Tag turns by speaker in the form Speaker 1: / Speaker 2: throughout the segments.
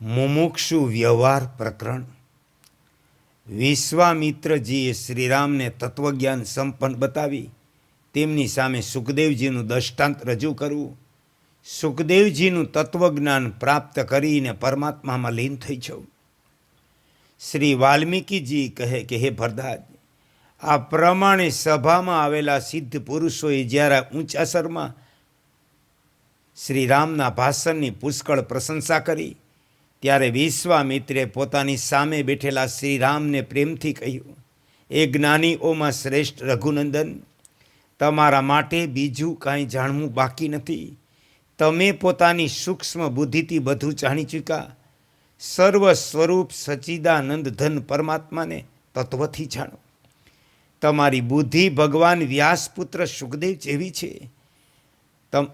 Speaker 1: મુમુક્ષુ વ્યવહાર પ્રકરણ. વિશ્વામિત્રજીએ શ્રીરામને તત્વજ્ઞાન સંપન્ન બતાવી, તેમની સામે સુખદેવજીનું દષ્ટાંત રજૂ કરવું. સુખદેવજીનું તત્વજ્ઞાન પ્રાપ્ત કરીને પરમાત્મામાં લીન થઈ જવું. શ્રી વાલ્મીકીજી કહે કે, હે ભરદાજ આ પ્રમાણે સભામાં આવેલા સિદ્ધ પુરુષોએ જ્યારે ઊંચા સરમાં શ્રી રામના ભાષણની પુષ્કળ પ્રશંસા કરી ત્યારે વિશ્વામિત્રે પોતાની સામે બેઠેલા શ્રીરામને પ્રેમથી કહ્યું, એ જ્ઞાનીઓમાં શ્રેષ્ઠ રઘુનંદન, તમારા માટે બીજું કાંઈ જાણવું બાકી નથી. તમે પોતાની સૂક્ષ્મ બુદ્ધિથી બધું જાણી ચૂક્યા. સર્વ સ્વરૂપ સચિદાનંદ ધન પરમાત્માને તત્વથી જાણો. તમારી બુદ્ધિ ભગવાન વ્યાસપુત્ર સુખદેવ જેવી છે. તમ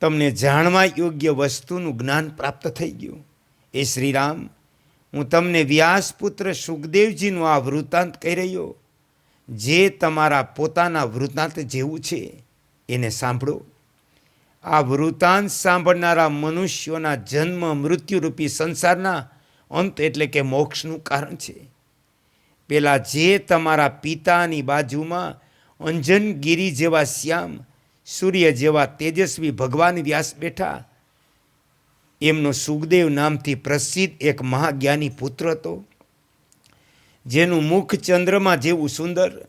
Speaker 1: તમને જાણવા યોગ્ય વસ્તુનું જ્ઞાન પ્રાપ્ત થઈ ગયું. એ શ્રીરામ, હું તમને વ્યાસપુત્ર સુખદેવજીનું આ વૃત્તાંત કહી રહ્યો. જે તમારા પોતાના વૃત્તાંત જેવું છે, એને સાંભળો. આ વૃત્તાંત સાંભળનારા મનુષ્યોના જન્મ મૃત્યુરૂપી સંસારના અંત એટલે કે મોક્ષનું કારણ છે. પેલા જે તમારા પિતાની બાજુમાં અંજનગીરી જેવા શ્યામ સૂર્ય જેવા તેજસ્વી ભગવાન વ્યાસ બેઠા. એમનો સુખદેવ નામથી પ્રસિદ્ધ એક મહાજ્ઞાની પુત્ર હતો, જેનું મુખ ચંદ્રમાં જેવું સુંદર.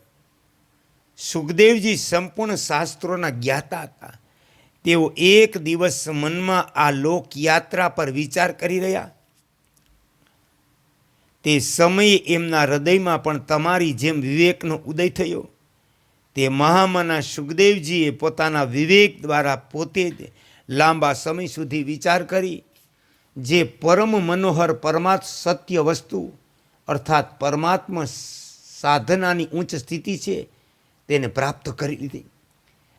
Speaker 1: સુખદેવજી સંપૂર્ણ શાસ્ત્રોના જ્ઞાતા હતા. તેઓ એક દિવસ મનમાં આ લોકયાત્રા પર વિચાર કરી રહ્યા. તે સમયે એમના હૃદયમાં પણ તમારી જેમ વિવેકનો ઉદય થયો. તે મહામના સુખદેવજીએ પોતાના વિવેક દ્વારા પોતે લાંબા સમય સુધી વિચાર કરી, જે પરમ મનોહર પરમાત્મ સત્ય વસ્તુ, અર્થાત પરમાત્મા સાધનાની ઉચ્ચ સ્થિતિ છે, તેને પ્રાપ્ત કરી લીધી.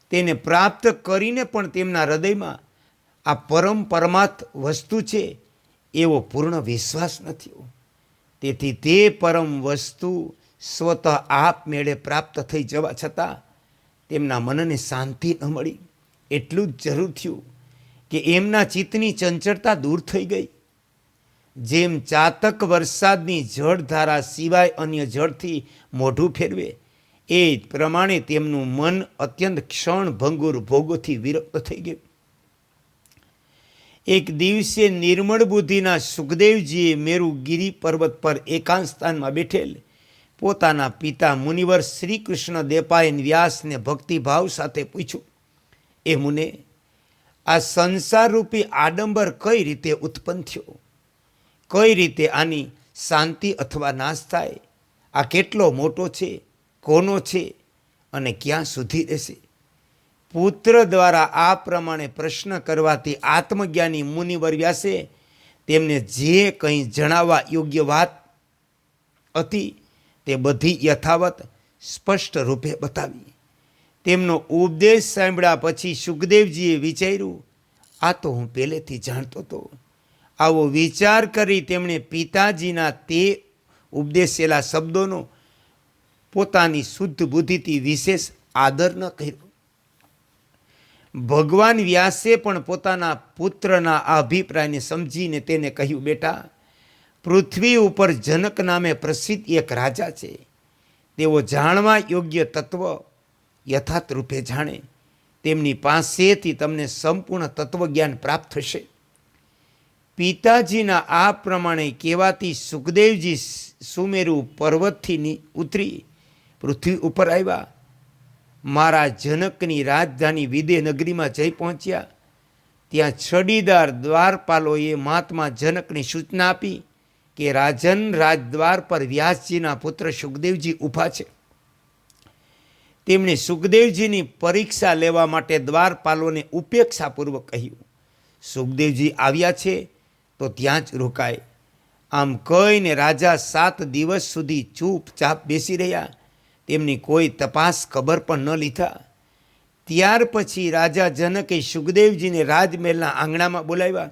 Speaker 1: તેને પ્રાપ્ત કરીને પણ તેમના હૃદયમાં આ પરમ પરમાત્મ વસ્તુ છે, એવો પૂર્ણ વિશ્વાસ નથી. તેથી તે પરમ વસ્તુ સ્વતઃ આપમેળે પ્રાપ્ત થઈ જવા છતાં તેમના મનને શાંતિ ન મળી. એટલું જ જરૂર થયું કે એમના ચિત્તની ચંચળતા દૂર થઈ ગઈ. જેમ ચાતક વરસાદની જળધારા સિવાય અન્ય જળથી મોઢું ફેરવે, એ પ્રમાણે તેમનું મન અત્યંત ક્ષણ ભંગુર ભોગોથી વિરક્ત થઈ ગયું. એક દિવસે નિર્મળ બુદ્ધિના સુખદેવજીએ મેરુ ગિરી પર્વત પર એકાંત સ્થાનમાં બેઠેલ પોતાના પિતા મુનિવર શ્રી કૃષ્ણ દેપાયન વ્યાસને ભક્તિભાવ સાથે પૂછ્યું, એ મુને, આ સંસારરૂપી આડંબર કઈ રીતે ઉત્પન્ન થયો? કઈ રીતે આની શાંતિ અથવા નાશ થાય? આ કેટલો મોટો છે, કોનો છે અને ક્યાં સુધી રહેશે? પુત્ર દ્વારા આ પ્રમાણે પ્રશ્ન કરવાથી આત્મજ્ઞાની મુનિવર વ્યાસે તેમને જે કંઈ જણાવવા યોગ્ય વાત હતી તે બધી યથાવત સ્પષ્ટ રૂપે બતાવી તેમનો ઉપદેશ સાંભળ્યા પછી સુખદેવજીએ વિચાર્યું, આ તો હું પહેલેથી જાણતો હતો. આવો વિચાર કરી તેમણે પિતાજીના તે ઉપદેશેલા શબ્દોનો પોતાની શુદ્ધ બુદ્ધિથી વિશેષ આદર ન કર્યો. ભગવાન વ્યાસે પણ પોતાના પુત્રના આ અભિપ્રાયને સમજીને તેને કહ્યું, બેટા પૃથ્વી ઉપર જનક નામે પ્રસિદ્ધ એક રાજા છે. તેઓ જાણવા યોગ્ય તત્વ યથાર્થ રૂપે જાણે. તેમની પાસેથી તમને સંપૂર્ણ તત્વજ્ઞાન પ્રાપ્ત થશે. પિતાજીના આ પ્રમાણે કહેવાથી સુખદેવજી સુમેરુ પર્વતથી ઉતરી પૃથ્વી ઉપર આવ્યા. મારા જનકની રાજધાની વિદેહનગરીમાં જઈ પહોંચ્યા. ત્યાં છડીદાર દ્વારપાલોએ મહાત્મા જનકની સૂચના આપી. કે રાજન રાજદ્વાર પર વ્યાસજીના પુત્ર સુખદેવજી ઊભા છે. તેમણે સુખદેવજીની પરીક્ષા લેવા માટે દ્વારપાલોને ઉપેક્ષાપૂર્વક કહ્યું, સુખદેવજી આવ્યા છે તો ત્યાં જ રોકાય. આમ કહીને રાજા સાત દિવસ સુધી ચૂપચાપ બેસી રહ્યા. તેમની કોઈ તપાસ ખબર પણ ન લીધા. ત્યાર પછી રાજા જનકે સુખદેવજીને રાજમહેલના આંગણામાં બોલાવ્યા.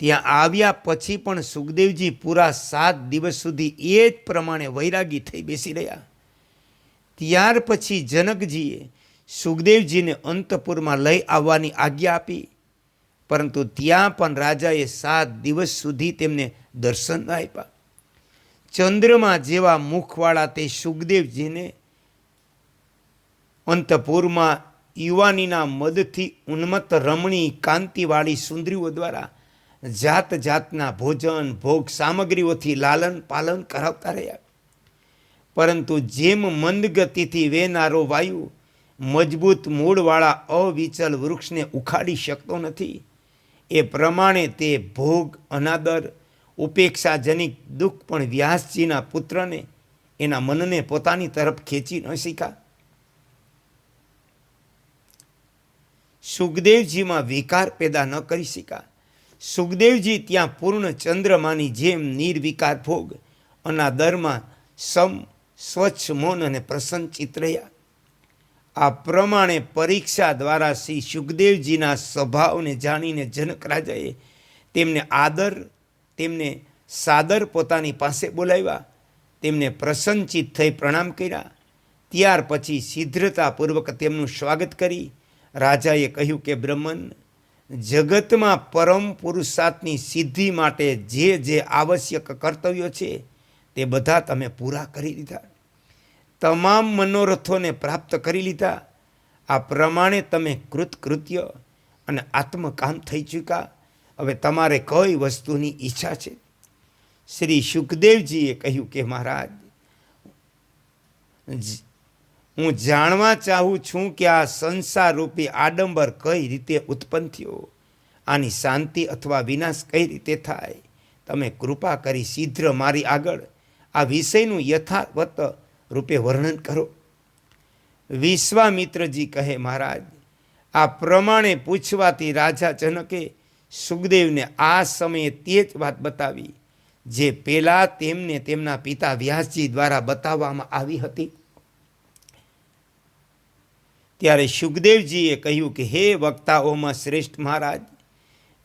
Speaker 1: ત્યાં આવ્યા પછી પણ સુખદેવજી પૂરા સાત દિવસ સુધી એ જ પ્રમાણે વૈરાગી થઈ બેસી રહ્યા. ત્યાર પછી જનકજીએ સુખદેવજીને અંતપુરમાં લઈ આવવાની આજ્ઞા આપી. પરંતુ ત્યાં પણ રાજાએ સાત દિવસ સુધી તેમને દર્શન આપ્યા. ચંદ્રમાં જેવા મુખવાળા તે સુખદેવજીને અંતપુરમાં યુવાનીના મદથી ઉન્મત્ત રમણી કાંતિવાળી સુંદરીઓ દ્વારા જાત જાતના ભોજન, ભોગ, સામગ્રીઓથી લાલન પાલન કરાવતા રહ્યા. પરંતુ જેમ મંદ ગતિથી વેનારો વાયુ, મજબૂત મૂળવાળા અવિચલ વૃક્ષને ઉખાડી શકતો નથી. એ પ્રમાણે તે ભોગ, અનાદર, ઉપેક્ષાજનિક દુઃખ પણ વ્યાસજીના પુત્રને એના મનને પોતાની તરફ ખેંચી ન શીખા. સુખદેવજીમાં વિકાર પેદા ન કરી શકા સુખદેવજી ત્યાં પૂર્ણ ચંદ્રમાની જેમ નિર્વિકાર ભોગ અનાદરમાં સમ સ્વચ્છ મૌન અને પ્રસન્નચિત રહ્યા. આ પ્રમાણે પરીક્ષા દ્વારા શ્રી સુખદેવજીના સ્વભાવને જાણીને જનક રાજાએ તેમને આદર, તેમને સાદર પોતાની પાસે બોલાવ્યા, તેમને પ્રસન્નચિત થઈ પ્રણામ કર્યા. ત્યાર પછી શીઘ્રતાપૂર્વક તેમનું સ્વાગત કરી. રાજાએ કહ્યું કે, બ્રહ્મન જગતમાં પરમ પુરુષાર્થની સિદ્ધિ માટે જે જે આવશ્યક કર્તવ્યો છે, તે બધા તમે પૂરા કરી દીધા તમામ મનોરથોને પ્રાપ્ત કરી લીધા. આ પ્રમાણે તમે કૃતકૃત્ય અને આત્મકામ થઈ ચૂક્યા. હવે તમારે કઈ વસ્તુની ઈચ્છા છે? શ્રી સુખદેવજીએ કહ્યું કે મહારાજ હું જાણવા ચાહું છું કે આ સંસાર રૂપી આડંબર કઈ રીતે ઉત્પન્ન થયો? આની શાંતિ અથવા વિનાશ કઈ રીતે થાય? તમે કૃપા કરી શીઘ્ર મારી આગળ આ વિષયનું યથાવત રૂપે વર્ણન કરો. વિશ્વામિત્રજી કહે, મહારાજ, આ પ્રમાણે પૂછવાથી રાજા જનકે સુખદેવને આ સમયે તે જ વાત બતાવી, જે પહેલાં તેમને તેમના પિતા વ્યાસજી દ્વારા બતાવવામાં આવી હતી. ત્યારે સુખદેવજીએ કહ્યું કે, હે વક્તાઓમાં શ્રેષ્ઠ મહારાજ,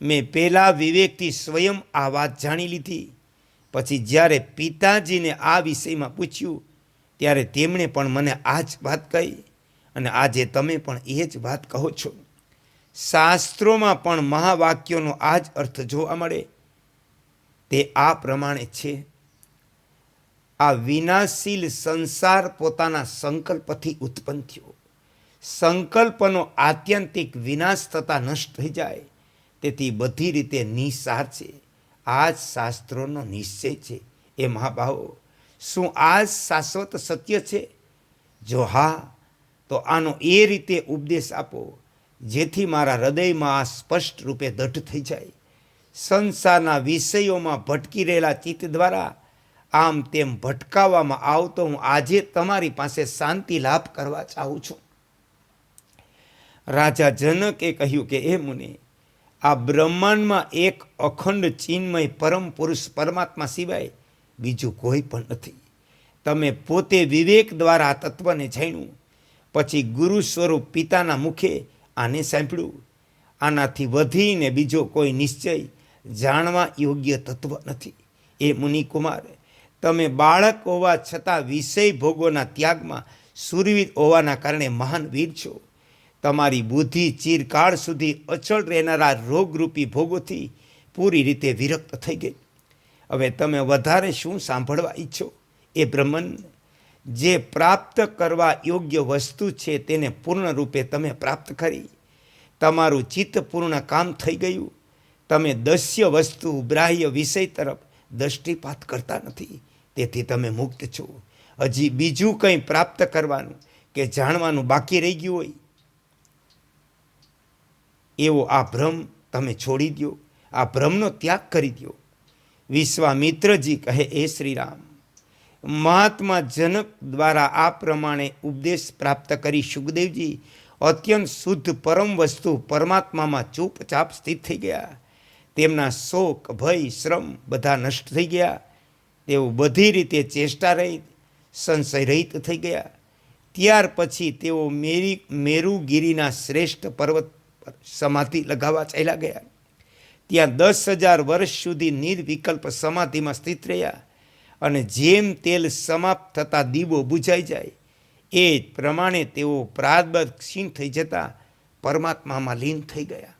Speaker 1: મેં પહેલાં વિવેકથી સ્વયં આ વાત જાણી લીધી. પછી જ્યારે પિતાજીને આ વિષયમાં પૂછ્યું, ત્યારે તેમણે પણ મને આ જ વાત કહી અને આજે તમે પણ એ જ વાત કહો છો. શાસ્ત્રોમાં પણ મહાવાક્યોનો આ જ અર્થ જોવા મળે. તે આ પ્રમાણે છે. આ વિનાશીલ સંસાર પોતાના સંકલ્પથી ઉત્પન્ન થયો. સંકલ્પનો આત્યંતિક વિનાશ થતાં નષ્ટ થઈ જાય. તેથી બધી રીતે નિસાર છે. આ જ શાસ્ત્રોનો નિશ્ચય છે. એ મહાભાવો. શું આ જ શાશ્વત સત્ય છે? જો હા, તો આનો એ રીતે ઉપદેશ આપો, જેથી મારા હૃદયમાં આ સ્પષ્ટ રૂપે દઢ થઈ જાય. સંસારના વિષયોમાં ભટકી રહેલા ચિત્ત દ્વારા આમ તેમ ભટકાવવામાં આવતો હું આજે તમારી પાસે શાંતિ લાભ કરવા ચાહું છું. રાજા જનકે કહ્યું કે એ મુનિ, આ બ્રહ્માંડમાં એક અખંડ ચિન્મય પરમ પુરુષ પરમાત્મા સિવાય બીજું કોઈ પણ નથી. તમે પોતે વિવેક દ્વારા આ તત્વને જાણ્યું. પછી ગુરુ સ્વરૂપ પિતાના મુખે આને સાંભળ્યું. આનાથી વધીને બીજો કોઈ નિશ્ચય જાણવા યોગ્ય તત્વ નથી. એ મુનિકુમાર તમે બાળક હોવા છતાં વિષય ભોગોના ત્યાગમાં સુરવીર હોવાના કારણે મહાન વીર છો. તમારી બુદ્ધિ ચિરકાળ સુધી અચળ રહેનારા રોગરૂપી ભોગોથી પૂરી રીતે વિરક્ત થઈ ગઈ. હવે તમે વધારે શું સાંભળવા ઈચ્છો? એ બ્રહ્મન, જે પ્રાપ્ત કરવા યોગ્ય વસ્તુ છે તેને પૂર્ણ રૂપે તમે પ્રાપ્ત કરી. તમારું ચિત્ત પૂર્ણ કામ થઈ ગયું. તમે દસ્ય વસ્તુ ગ્રાહ્ય વિષય તરફ દૃષ્ટિપાત કરતા નથી. તેથી તમે મુક્ત છો. હજી બીજું કંઈ પ્રાપ્ત કરવાનું કે જાણવાનું બાકી રહી ગયું હોય એવો આ ભ્રમ તમે છોડી દો આ ભ્રમનો ત્યાગ કરી દો વિશ્વામિત્રજી કહે એ શ્રીરામ, મહાત્મા જનક દ્વારા આ પ્રમાણે ઉપદેશ પ્રાપ્ત કરી સુખદેવજી અત્યંત શુદ્ધ પરમ વસ્તુ પરમાત્મામાં ચૂપચાપ સ્થિત થઈ ગયા. તેમના શોક, ભય, શ્રમ બધા નષ્ટ થઈ ગયા. તેઓ બધી રીતે ચેષ્ટા રહિત, સંશય રહિત થઈ ગયા. ત્યાર પછી તેઓ મેરી, મેરુગીરીના શ્રેષ્ઠ પર્વત પર સમાધિ લગાવવા ચાલ્યા ગયા. ત્યાં દસ હજાર વર્ષ સુધી નિર્વિકલ્પ સમાધિમાં સ્થિત રહ્યા અને જેમ તેલ સમાપ્ત થતાં દીવો બુઝાઈ જાય, એ જ પ્રમાણે તેઓ પ્રાદબદ ક્ષીણ થઈ જતા પરમાત્મામાં લીન થઈ ગયા.